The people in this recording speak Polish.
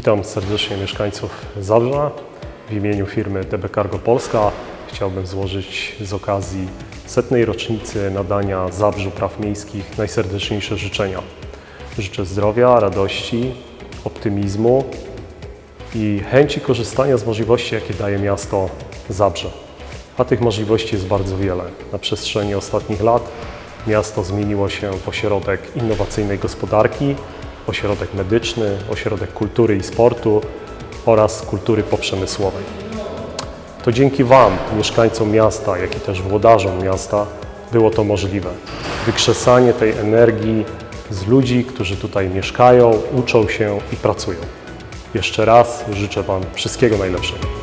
Witam serdecznie mieszkańców Zabrza. W imieniu firmy DB Cargo Polska chciałbym złożyć z okazji setnej rocznicy nadania Zabrzu Praw Miejskich najserdeczniejsze życzenia. Życzę zdrowia, radości, optymizmu i chęci korzystania z możliwości, jakie daje miasto Zabrze. A tych możliwości jest bardzo wiele. Na przestrzeni ostatnich lat miasto zmieniło się w ośrodek innowacyjnej gospodarki, ośrodek medyczny, ośrodek kultury i sportu oraz kultury poprzemysłowej. To dzięki Wam, mieszkańcom miasta, jak i też włodarzom miasta, było to możliwe. Wykrzesanie tej energii z ludzi, którzy tutaj mieszkają, uczą się i pracują. Jeszcze raz życzę Wam wszystkiego najlepszego.